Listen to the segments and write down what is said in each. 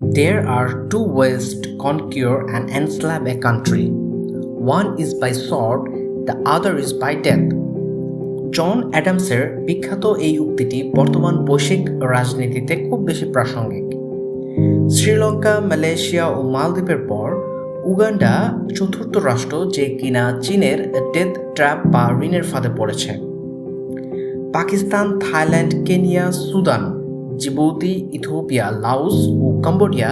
There are two ways to conquer and enslave a country. One is by sword, the other is by death. জন অ্যাডামসের বিখ্যাত এই উক্তিটি বর্তমান বৈশ্বিক রাজনীতিতে খুব বেশি প্রাসঙ্গিক শ্রীলঙ্কা মালয়েশিয়া ও মালদ্বীপের পর উগান্ডা চতুর্থ রাষ্ট্র যে কিনা চীনের ডেথ ট্র্যাপ বা ঋণের ফাঁদে পড়েছে Pakistan Thailand Kenya Sudan Djibouti Ethiopia Laos ও কম্বোডিয়া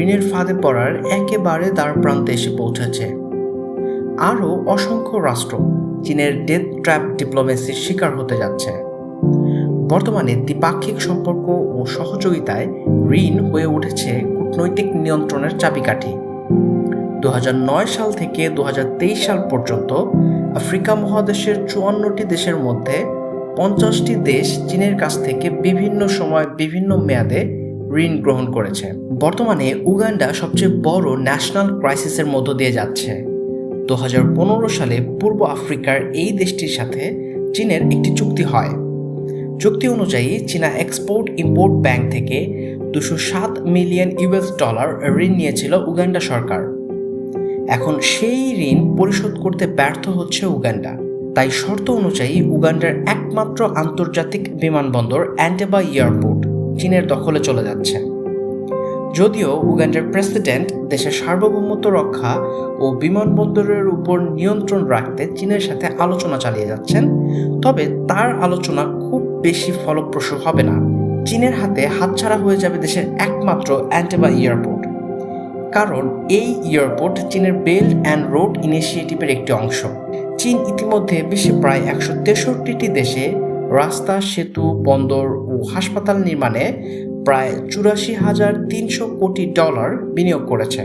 ঋণের ফাঁদে পড়ার একেবারে দ্বার প্রান্তে এসে পৌঁছেছে। আরও অসংখ্য রাষ্ট্র চীনের ডেথ ট্র্যাপ ডিপ্লোমেসির শিকার হতে যাচ্ছে। বর্তমানে দ্বিপাক্ষিক সম্পর্ক ও সহযোগিতায় ঋণ হয়ে উঠেছে কূটনৈতিক নিয়ন্ত্রণের চাবিকাঠি। দু হাজার নয় সাল থেকে দু হাজার তেইশ সাল পর্যন্ত আফ্রিকা মহাদেশের চুয়ান্নটি দেশের মধ্যে পঞ্চাশটি দেশ চীনের কাছ থেকে বিভিন্ন সময় বিভিন্ন মেয়াদে ঋণ গ্রহণ করেছে। বর্তমানে উগান্ডা সবচেয়ে বড় ন্যাশনাল ক্রাইসিসের মধ্য দিয়ে যাচ্ছে। দু হাজার পনেরো সালে পূর্ব আফ্রিকার এই দেশটির সাথে চীনের একটি চুক্তি হয়। চুক্তি অনুযায়ী চীনা এক্সপোর্ট ইম্পোর্ট ব্যাংক থেকে দুশো সাত মিলিয়ন ইউএস ডলার ঋণ নিয়েছিল উগান্ডা সরকার। এখন সেই ঋণ পরিশোধ করতে ব্যর্থ হচ্ছে উগান্ডা। তাই শর্ত অনুযায়ী উগান্ডার একমাত্র আন্তর্জাতিক বিমানবন্দর অ্যান্টেবা এয়ারপোর্ট, চীনের দখলে চলে যাচ্ছে। যদিও উগান্ডার প্রেসিডেন্ট দেশের সার্বভৌমত্ব রক্ষা ও বিমানবন্দরের উপর নিয়ন্ত্রণ রাখতে চীনের সাথে আলোচনা চালিয়ে যাচ্ছেন, তবে তার আলোচনা খুব বেশি ফলপ্রসূ হবে না। চীনের হাতে হাতছাড়া হয়ে যাবে দেশের একমাত্র অ্যান্টেবা এয়ারপোর্ট। কারণ এই এয়ারপোর্ট চীনের বেল্ট অ্যান্ড রোড ইনিশিয়েটিভের একটি অংশ। চীন ইতিমধ্যে বিশ্বে প্রায় একশো তেষট্টিটি দেশে রাস্তা, সেতু, বন্দর ও হাসপাতাল নির্মাণে প্রায় চুরাশি হাজার তিনশো কোটি ডলার বিনিয়োগ করেছে।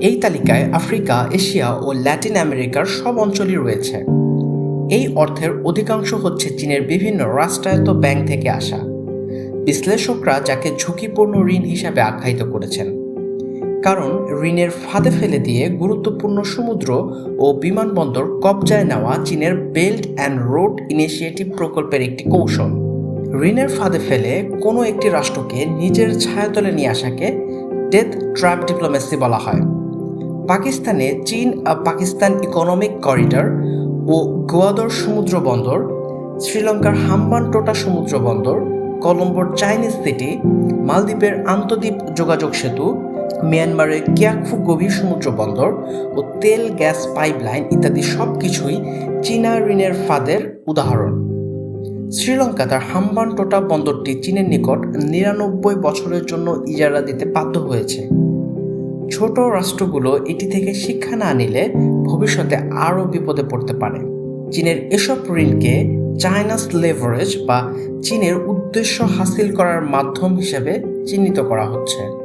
এই তালিকায় আফ্রিকা, এশিয়া ও ল্যাটিন আমেরিকার সব অঞ্চলই রয়েছে। এই অর্থের অধিকাংশ হচ্ছে চীনের বিভিন্ন রাষ্ট্রায়ত্ত ব্যাংক থেকে আসা। বিশ্লেষকরা যাকে ঝুঁকিপূর্ণ ঋণ হিসাবে আখ্যায়িত করেছেন। কারণ ঋণের ফাঁদে ফেলে দিয়ে গুরুত্বপূর্ণ সমুদ্র ও বিমানবন্দর কবজায় নেওয়া চীনের বেল্ট অ্যান্ড রোড ইনিশিয়েটিভ প্রকল্পের একটি কৌশল। ঋণের ফাঁদে ফেলে কোনো একটি রাষ্ট্রকে নিজের ছায়াতলে নিয়ে আসাকে ডেথ ট্র্যাপ ডিপ্লোমেসি বলা হয়। পাকিস্তানে চীন পাকিস্তান ইকোনমিক করিডর ও গোয়াদর সমুদ্র বন্দর, শ্রীলঙ্কার হাম্বানটোটা সমুদ্র বন্দর, কলম্বোর চাইনিজ সিটি, মালদ্বীপের আন্তদ্বীপ যোগাযোগ সেতু মিয়ানমারের কিয়াকফু গভীর সমুদ্র বন্দর ও তেল, গ্যাস, পাইপলাইন ইত্যাদি সব কিছুই চীনা ঋণের ফাঁদের উদাহরণ। শ্রীলঙ্কা তার হাম্বানটোটা বন্দরটি চীনের নিকট নিরানব্বই বছরের জন্য ইজারা দিতে বাধ্য হয়েছে। ছোট রাষ্ট্রগুলো এটি থেকে শিক্ষা না নিলে ভবিষ্যতে আরও বিপদে পড়তে পারে। চীনের এসব ঋণকে চায়নাস লেভারেজ বা চীনের উদ্দেশ্য হাসিল করার মাধ্যম হিসেবে চিহ্নিত করা হচ্ছে।